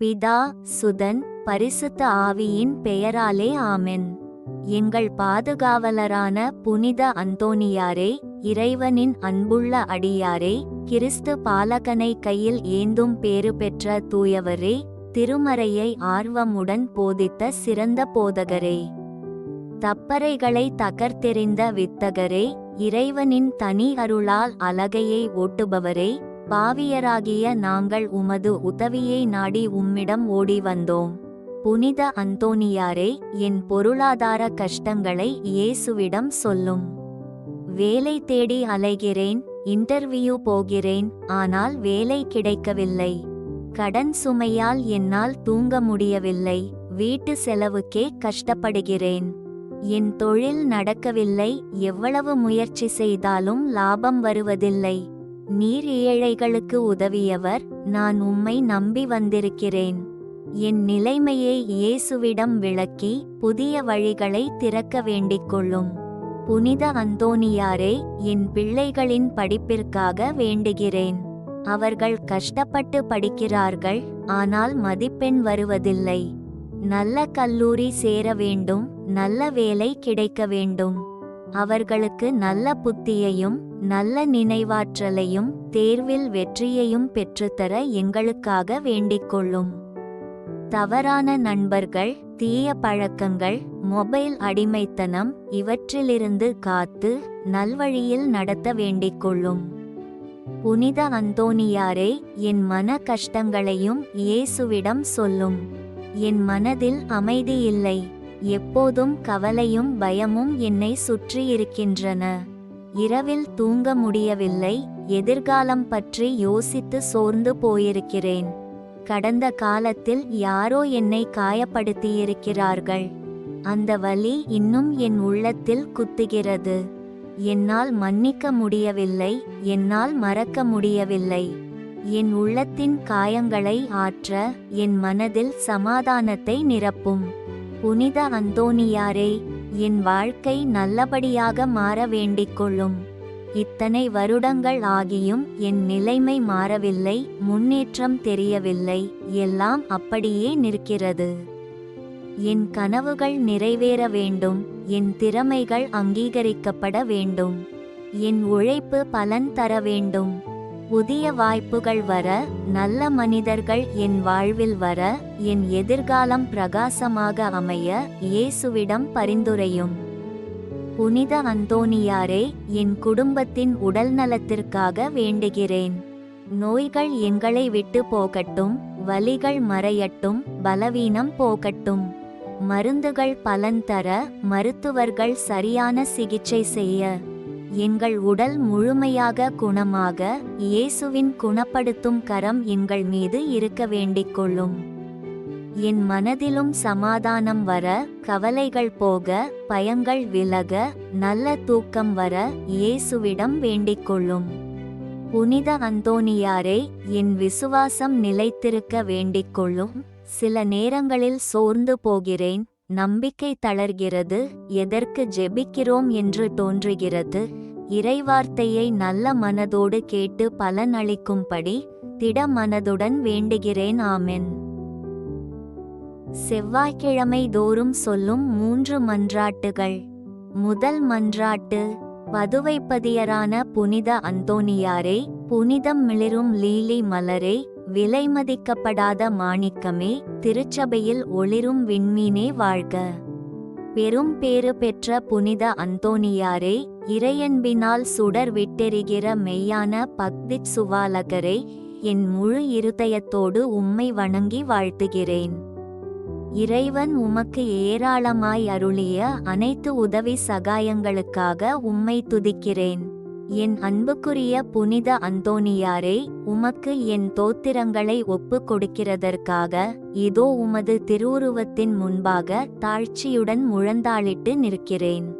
பிதா சுதன் பரிசுத்த ஆவியின் பெயராலே ஆமென். எங்கள் பாதுகாவலரான புனித அந்தோனியாரே இறைவனின் அன்புள்ள அடியாரே கிறிஸ்து பாலகனை கையில் ஏந்தும் பேறு பெற்ற தூயவரே திருமறையை ஆர்வமுடன் போதித்த சிறந்த போதகரே. தப்பறைகளை தகர்த்தெறிந்த வித்தகரே இறைவனின் தனி அருளால் அலகையை ஓட்டுபவரே பாவியராகிய நாங்கள் உமது உதவியை நாடி உம்மிடம் ஓடி வந்தோம் புனித அந்தோனியாரே என் பொருளாதார கஷ்டங்களை இயேசுவிடம் சொல்லும். வேலை தேடி அலைகிறேன் இன்டர்வியூ போகிறேன் ஆனால் வேலை கிடைக்கவில்லை. கடன் சுமையால் என்னால் தூங்க முடியவில்லை வீட்டு செலவுக்கே கஷ்டப்படுகிறேன். என் தொழில் நடக்கவில்லை எவ்வளவு முயற்சி செய்தாலும் லாபம் வருவதில்லை. நீர் ஏழைகளுக்கு உதவியவர் நான் உம்மை நம்பி வந்திருக்கிறேன். என் நிலைமையை இயேசுவிடம் விளக்கி புதிய வழிகளை திறக்க வேண்டிக் கொள்ளும் புனித அந்தோனியாரே என் பிள்ளைகளின் படிப்பிற்காக வேண்டுகிறேன். அவர்கள் கஷ்டப்பட்டு படிக்கிறார்கள் ஆனால் மதிப்பெண் வருவதில்லை. நல்ல கல்லூரி சேர வேண்டும் நல்ல வேலை கிடைக்க வேண்டும். அவர்களுக்கு நல்ல புத்தியையும் நல்ல நினைவாற்றலையும் தேர்வில் வெற்றியையும் பெற்றுத்தர எங்களுக்காக வேண்டிக்கொள்ளும். தவறான நண்பர்கள் தீய பழக்கங்கள் மொபைல் அடிமைத்தனம் இவற்றிலிருந்து காத்து நல்வழியில் நடத்த வேண்டிக்கொள்ளும். புனித அந்தோனியாரே என் மன கஷ்டங்களையும் இயேசுவிடம் சொல்லும். என் மனதில் அமைதி இல்லை. எப்போதும் கவலையும் பயமும் என்னை சுற்றியிருக்கின்றன. இரவில் தூங்க முடியவில்லை எதிர்காலம் பற்றி யோசித்து சோர்ந்து போயிருக்கிறேன். கடந்த காலத்தில் யாரோ என்னை காயப்படுத்தியிருக்கிறார்கள். அந்த வலி இன்னும் என் உள்ளத்தில் குத்துகிறது. என்னால் மன்னிக்க முடியவில்லை என்னால் மறக்க முடியவில்லை. என் உள்ளத்தின் காயங்களை ஆற்ற என் மனதில் சமாதானத்தை நிரப்பும். புனித அந்தோனியாரே என் வாழ்க்கை நல்லபடியாக மாற வேண்டிக் கொள்ளும் இத்தனை வருடங்கள் ஆகியும் என் நிலைமை மாறவில்லை முன்னேற்றம் தெரியவில்லை எல்லாம் அப்படியே நிற்கிறது. என் கனவுகள் நிறைவேற வேண்டும் என் திறமைகள் அங்கீகரிக்கப்பட வேண்டும். என் உழைப்பு பலன் தர வேண்டும். புதிய வாய்ப்புகள் வர நல்ல மனிதர்கள் என் வாழ்வில் வர என் எதிர்காலம் பிரகாசமாக அமைய இயேசுவிடம் பரிந்துரையும். புனித அந்தோனியாரே என் குடும்பத்தின் உடல் நலத்திற்காக வேண்டுகிறேன். நோய்கள் எங்களை விட்டு போகட்டும் வலிகள் மறையட்டும் பலவீனம் போகட்டும். மருந்துகள் பலன் தர மருத்துவர்கள் சரியான சிகிச்சை செய்ய. எங்கள் உடல் முழுமையாக குணமாக இயேசுவின் குணப்படுத்தும் கரம் எங்கள் மீது இருக்க வேண்டிக் கொள்ளும். என் மனதிலும் சமாதானம் வர கவலைகள் போக பயங்கள் விலக நல்ல தூக்கம் வர இயேசுவிடம் வேண்டிக் கொள்ளும். புனித அந்தோனியாரே என் விசுவாசம் நிலைத்திருக்க வேண்டிக் கொள்ளும். சில நேரங்களில் சோர்ந்து போகிறேன் நம்பிக்கை தளர்கிறது எதற்கு ஜெபிக்கிறோம் என்று தோன்றுகிறது. இறைவார்த்தையை நல்ல மனதோடு கேட்டு பலனளிக்கும்படி திட மனதுடன் வேண்டுகிறேன் ஆமென். செவ்வாய்க்கிழமை தோறும் சொல்லும் மூன்று மன்றாட்டுகள். முதல் மன்றாட்டு பதுவைப்பதியரான புனித அந்தோனியாரே புனிதம் மிளிரும் லீலி மலரே விலைமதிக்கப்படாத மாணிக்கமே திருச்சபையில் ஒளிரும் விண்மீனே வாழ்க. பெரும் பேறு பெற்ற புனித அந்தோனியாரே இறையன்பினால் சுடர் விட்டெறிகிற மெய்யான பக்திச் சுவாலகரே என் முழு இருதயத்தோடு உம்மை வணங்கி வாழ்த்துகிறேன். இறைவன் உமக்கு ஏராளமாய் அருளிய அனைத்து உதவி சகாயங்களுக்காக உம்மை துதிக்கிறேன். என் அன்புக்குரிய புனித அந்தோனியாரே உமக்கு என் தோத்திரங்களை ஒப்புக் கொடுக்கிறதற்காக இதோ உமது திருவுருவத்தின் முன்பாக தாழ்ச்சியுடன் முழந்தாளிட்டு நிற்கிறேன்.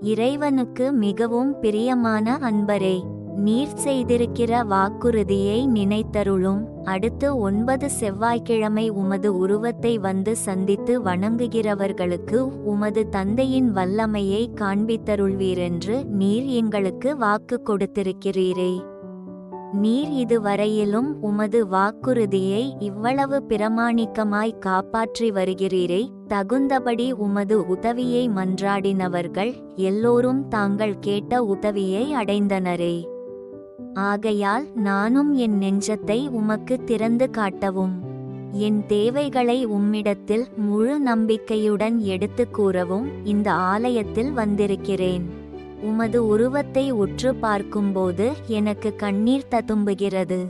இறைவனுக்கு மிகவும் பிரியமான அன்பரே. நீர் செய்திருக்கிற வாக்குறுதியை நினைத்தருளும். அடுத்து ஒன்பது செவ்வாய்க்கிழமை உமது உருவத்தை வந்து சந்தித்து வணங்குகிறவர்களுக்கு உமது தந்தையின் வல்லமையை காண்பித்தருள்வீரென்று நீர் எங்களுக்கு வாக்கு கொடுத்திருக்கிறீரே. நீர் இதுவரையிலும் உமது வாக்குறுதியை இவ்வளவு பிரமாணிக்கமாய் காப்பாற்றி வருகிறீரே. தகுந்தபடி உமது உதவியை மன்றாடினவர்கள் எல்லோரும் தாங்கள் கேட்ட உதவியை அடைந்தனரே. ஆகையால் நானும் என் நெஞ்சத்தை உமக்கு திறந்து காட்டவும். என் தேவைகளை உம்மிடத்தில் முழு நம்பிக்கையுடன் எடுத்துக் கூறவும் இந்த ஆலயத்தில் வந்திருக்கிறேன். உமது உருவத்தை உற்று பார்க்கும்போது எனக்கு கண்ணீர் ததும்புகிறது.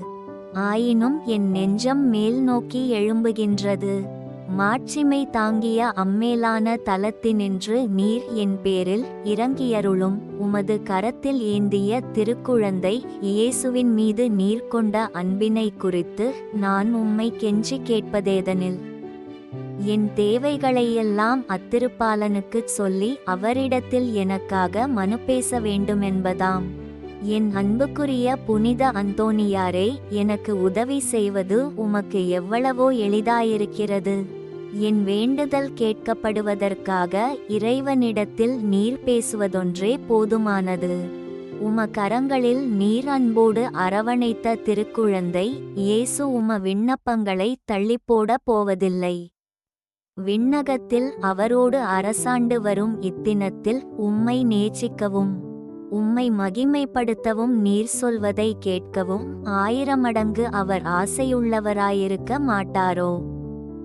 ஆயினும் என் நெஞ்சம் மேல் நோக்கி எழும்புகின்றது. மாட்சிமை தாங்கிய அம்மேலான தலத்தினின்று நீர் என் பேரில் இறங்கியருளும். உமது கரத்தில் ஏந்திய திருக்குழந்தை இயேசுவின் மீது நீர் கொண்ட அன்பினை குறித்து நான் உம்மை கெஞ்சி கேட்பதேதனில். என் தேவைகளையெல்லாம் அத்திருப்பாலனுக்குச் சொல்லி அவரிடத்தில் எனக்காக மனு பேச வேண்டுமென்பதாம். என் அன்புக்குரிய புனித அந்தோனியாரே எனக்கு உதவி செய்வது உமக்கு எவ்வளவோ எளிதாயிருக்கிறது. என் வேண்டுதல் கேட்கப்படுவதற்காக இறைவனிடத்தில் நீர் பேசுவதொன்றே போதுமானது. உம கரங்களில் நீர் அன்போடு அரவணைத்த திருக்குழந்தை இயேசு உம விண்ணப்பங்களை தள்ளிப்போட போவதில்லை. விண்ணகத்தில் அவரோடு அரசாண்டு வரும் இத்தினத்தில் உம்மை நேசிக்கவும் உம்மை மகிமைப்படுத்தவும் நீர் சொல்வதை கேட்கவும் ஆயிரமடங்கு அவர் ஆசையுள்ளவராயிருக்க மாட்டாரோ?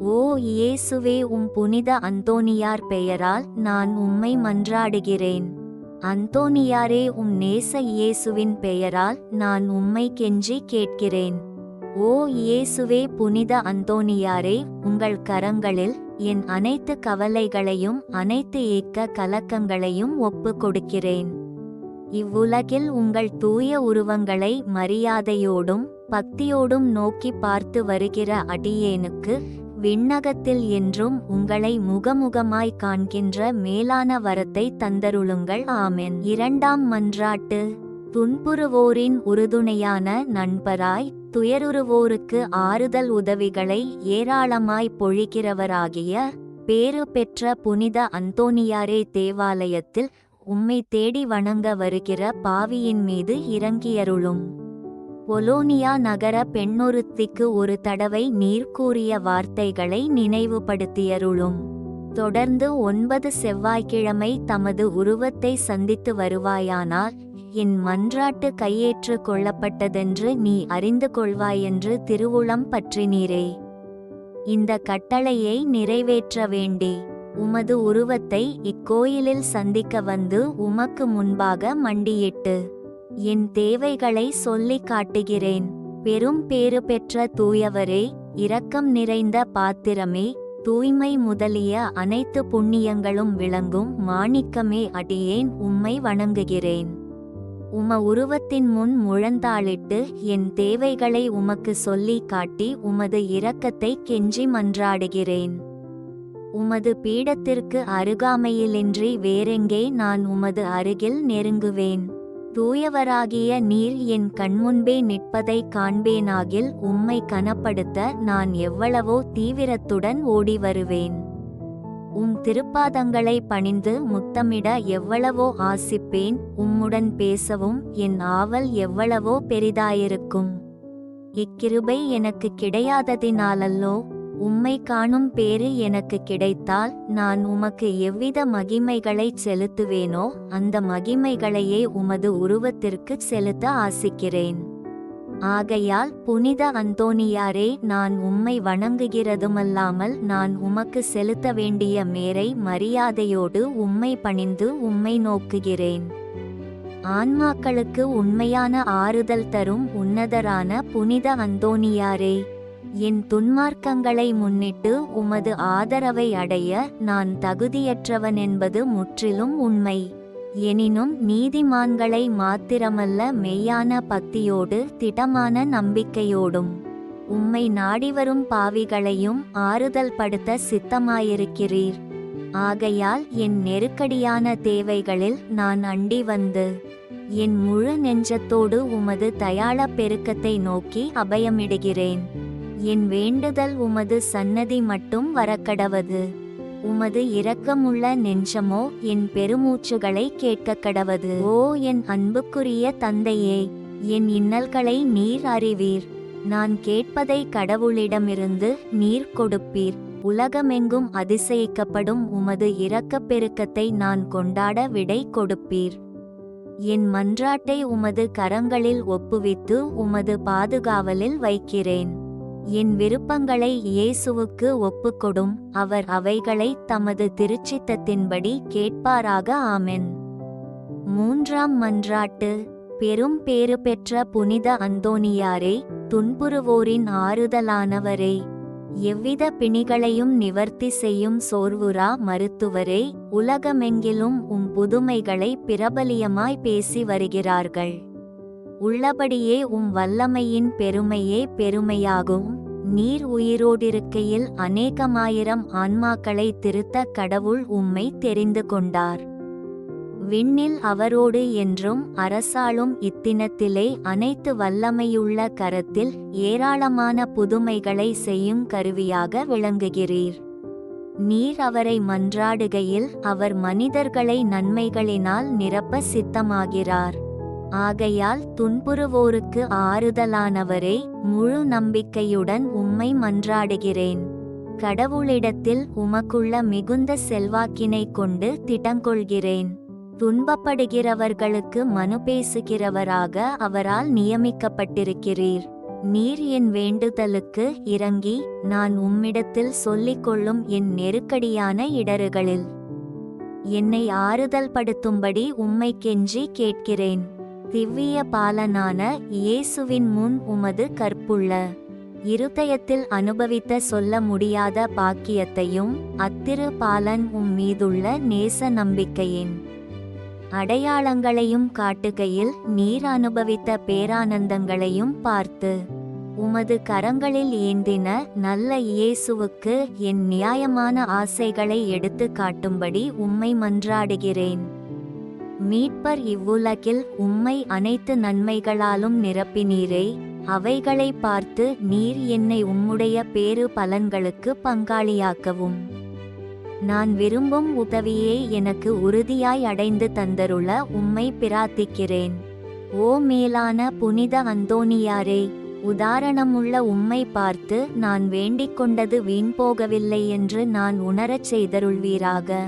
ஓ இயேசுவே உம் புனித அந்தோனியார் பெயரால் நான் உம்மை மன்றாடுகிறேன். அந்தோனியாரே உம் நேச இயேசுவின் பெயரால் நான் உம்மை கெஞ்சி கேட்கிறேன். ஓ இயேசுவே புனித அந்தோனியாரே உங்கள் கரங்களில் என் அனைத்து கவலைகளையும் அனைத்து ஏக்க கலக்கங்களையும் ஒப்பு கொடுக்கிறேன் இவ்வுலகில் உங்கள் தூய உருவங்களை மரியாதையோடும் பக்தியோடும் நோக்கி பார்த்து வருகிற அடியேனுக்கு விண்ணகத்தில் என்றும் உங்களை முகமுகமாய் காண்கின்ற மேலான வரத்தை தந்தருளுங்கள். ஆமென். இரண்டாம் மன்றாட்டு. துன்புறுவோரின் உறுதுணையான நண்பராய் துயருருவோருக்கு ஆறுதல் உதவிகளை ஏராளமாய் பொழிகிறவராகிய பேறு பெற்ற புனித அந்தோனியாரே தேவாலயத்தில் உம்மை தேடி வணங்க வருகிற பாவியின் மீது இறங்கியருளும். பொலோனியா நகர பெண்ணொருத்திக்கு ஒரு தடவை நீர் கூறிய வார்த்தைகளை நினைவுபடுத்தியருளும். தொடர்ந்து ஒன்பது செவ்வாய்க்கிழமை தமது உருவத்தை சந்தித்து வருவாயானால் என் மன்றாட்டு கையேற்று கொள்ளப்பட்டதென்று நீ அறிந்து கொள்வாயென்று திருவுளம் பற்றினீரே. இந்த கட்டளையை நிறைவேற்ற வேண்டி உமது உருவத்தை இக்கோயிலில் சந்திக்க வந்து உமக்கு முன்பாக மண்டியிட்டு என் தேவைகளை சொல்லிக் காட்டுகிறேன். பெரும் பேறு பெற்ற தூயவரே இரக்கம் நிறைந்த பாத்திரமே தூய்மை முதலிய அனைத்து புண்ணியங்களும் விளங்கும் மாணிக்கமே அடியேன் உம்மை வணங்குகிறேன். உம உருவத்தின் முன் முழந்தாளிட்டு என் தேவைகளை உமக்கு சொல்லி காட்டி உமது இரக்கத்தை கெஞ்சி மன்றாடுகிறேன். உமது பீடத்திற்கு அருகாமையிலின்றி வேறெங்கே நான் உமது அருகில் நெருங்குவேன். தூயவராகிய நீர் என் கண்முன்பே நிற்பதை காண்பேனாகில் உம்மை கனப்படுத்த நான் எவ்வளவோ தீவிரத்துடன் ஓடி வருவேன் உம் திருப்பாதங்களை பணிந்து முத்தமிட எவ்வளவோ ஆசிப்பேன் உம்முடன் பேசவும் என் ஆவல் எவ்வளவோ பெரிதாயிருக்கும். இக்கிருபை எனக்கு கிடையாததினாலல்லோ உம்மை காணும் பேறு எனக்கு கிடைத்தால் நான் உமக்கு எவ்வித மகிமைகளைச் செலுத்துவேனோ அந்த மகிமைகளையே உமது உருவத்திற்கு செலுத்த ஆசிக்கிறேன். ஆகையால் புனித அந்தோனியாரே நான் உம்மை வணங்குகிறதுமல்லாமல் நான் உமக்கு செலுத்த வேண்டிய மேரை மரியாதையோடு உம்மை பணிந்து உம்மை நோக்குகிறேன். ஆன்மாக்களுக்கு உண்மையான ஆறுதல் தரும் உன்னதரான புனித அந்தோனியாரே. என் துன்மார்க்கங்களை முன்னிட்டு உமது ஆதரவை அடைய நான் தகுதியற்றவன் என்பது முற்றிலும் உண்மை. எனினும் நீதிமான்களை மாத்திரமல்ல மெய்யான பக்தியோடு திடமான நம்பிக்கையோடும். உம்மை நாடிவரும் பாவிகளையும் ஆறுதல் படுத்த சித்தமாயிருக்கிறீர். ஆகையால் என் நெருக்கடியான தேவைகளில் நான் அண்டி வந்து. என் முழு நெஞ்சத்தோடு உமது தயாள பெருக்கத்தை நோக்கி அபயமிடுகிறேன். என் வேண்டுதல் உமது சன்னதி மட்டும் வரக்கடவது. உமது இரக்கமுள்ள நெஞ்சமோ என் பெருமூச்சுகளை கேட்க கடவது ஓ என் அன்புக்குரிய தந்தையே என் இன்னல்களை நீர் அறிவீர். நான் கேட்பதை கடவுளிடமிருந்து நீர் கொடுப்பீர். உலகமெங்கும் அதிசயிக்கப்படும் உமது இரக்கப் பெருக்கத்தை நான் கொண்டாட விடை கொடுப்பீர். என் மன்றாட்டை உமது கரங்களில் ஒப்புவித்து உமது பாதுகாவலில் வைக்கிறேன். என் விருப்பங்களை இயேசுவுக்கு ஒப்புக்கொடும். அவர் அவைகளை தமது திருச்சித்தத்தின்படி கேட்பாராக ஆமென். மூன்றாம் மன்றாட்டு பெரும் பேறு பெற்ற புனித அந்தோனியாரே துன்புறுவோரின் ஆறுதலானவரே எவ்வித பிணிகளையும் நிவர்த்தி செய்யும் சோர்வுரா மருத்துவரே உலகமெங்கிலும் உம் புதுமைகளை பிரபலியமாய் பேசி வருகிறார்கள். உள்ளபடியே உம் வல்லமையின் பெருமையே பெருமையாகும். நீர் உயிரோடிருக்கையில் அநேகமாயிரம் ஆன்மாக்களை திருத்த கடவுள் உம்மை தெரிந்து கொண்டார். விண்ணில் அவரோடு என்றும் அரசாளும் இத்தினத்திலே அனைத்து வல்லமையுள்ள கரத்தில் ஏராளமான புதுமைகளை செய்யும் கருவியாக விளங்குகிறீர். நீர் அவரை மன்றாடுகையில் அவர் மனிதர்களை நன்மைகளினால் நிரப்ப சித்தமாகிறார். ஆகையால் துன்புறுவோருக்கு ஆறுதலானவரே முழு நம்பிக்கையுடன் உம்மை மன்றாடுகிறேன். கடவுளிடத்தில் உமக்குள்ள மிகுந்த செல்வாக்கினை கொண்டு திட்டங்கொள்கிறேன். துன்பப்படுகிறவர்களுக்கு மனு பேசுகிறவராக அவரால் நியமிக்கப்பட்டிருக்கிறீர். நீர் என் வேண்டுதலுக்கு இறங்கி நான் உம்மிடத்தில் சொல்லிக் கொள்ளும் என் நெருக்கடியான இடறுகளில் என்னை ஆறுதல் படுத்தும்படி உம்மை கெஞ்சி கேட்கிறேன். திவ்விய பாலனான இயேசுவின் முன் உமது கற்புள்ள இருதயத்தில் அனுபவித்த சொல்ல முடியாத பாக்கியத்தையும் அத்திரு பாலன் உம் மீதுள்ள நேச நம்பிக்கையின் அடையாளங்களையும் காட்டுகையில் நீர் அனுபவித்த பேரானந்தங்களையும் பார்த்து உமது கரங்களில் ஏந்தின நல்ல இயேசுவுக்கு என் நியாயமான ஆசைகளை எடுத்து காட்டும்படி உம்மை மன்றாடுகிறேன். மீட்பர் இவ்வுலகில் உம்மை அனைத்து நன்மைகளாலும் நிரப்பினீரே. அவைகளை பார்த்து நீர் என்னை உம்முடைய பேறு பலன்களுக்கு பங்காளியாக்கவும். நான் விரும்பும் உதவியை எனக்கு உறுதியாய் அடைந்து தந்தருள உம்மை பிரார்த்திக்கிறேன். ஓ மேலான புனித அந்தோனியாரே உதாரணமுள்ள உம்மை பார்த்து நான் வேண்டிக் கொண்டது வீண் போகவில்லை என்று நான் உணரச் செய்தருள்வீராக.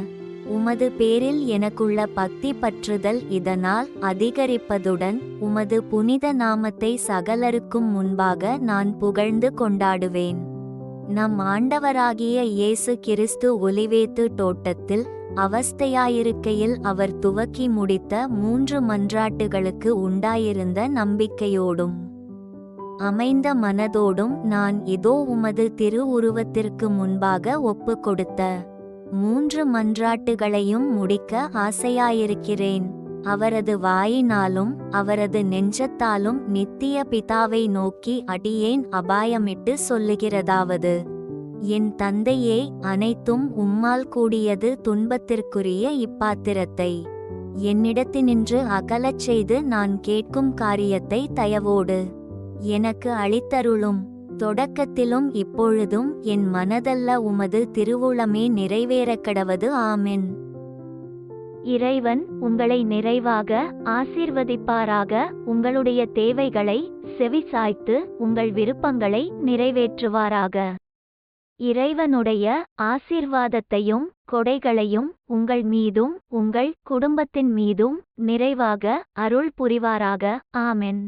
உமது பேரில் எனக்குள்ள பக்தி பற்றுதல் இதனால் அதிகரிப்பதுடன் உமது புனித நாமத்தை சகலருக்கும் முன்பாக நான் புகழ்ந்து கொண்டாடுவேன். நம் ஆண்டவராகிய இயேசு கிறிஸ்து ஒலிவேத்து தோட்டத்தில் அவஸ்தையாயிருக்கையில் அவர் துவக்கி முடித்த மூன்று மன்றாட்டுகளுக்கு உண்டாயிருந்த நம்பிக்கையோடும் அமைந்த மனதோடும் நான் இதோ உமது திரு உருவத்திற்கு முன்பாக ஒப்பு கொடுத்த மூன்று மன்றாட்டுகளையும் முடிக்க ஆசையாயிருக்கிறேன். அவரது வாயினாலும் அவரது நெஞ்சத்தாலும் நித்திய பிதாவை நோக்கி அடியேன் அபாயமிட்டு சொல்லுகிறதாவது. என் தந்தையே அனைத்தும் உம்மால் கூடியது துன்பத்திற்குரிய இப்பாத்திரத்தை. என்னிடத்தினின்று அகலச் செய்து நான் கேட்கும் காரியத்தை தயவோடு எனக்கு அளித்தருளும். தொடக்கத்திலும் இப்பொழுதும் என் மனதல்ல உமது திருவுளமே நிறைவேறக்கடவது ஆமென். இறைவன் உங்களை நிறைவாக ஆசீர்வதிப்பாராக உங்களுடைய தேவைகளை செவிசாய்த்து உங்கள் விருப்பங்களை நிறைவேற்றுவாராக. இறைவனுடைய ஆசீர்வாதத்தையும் கொடைகளையும் உங்கள் மீதும் உங்கள் குடும்பத்தின் மீதும் நிறைவாக அருள் புரிவாராக ஆமென்.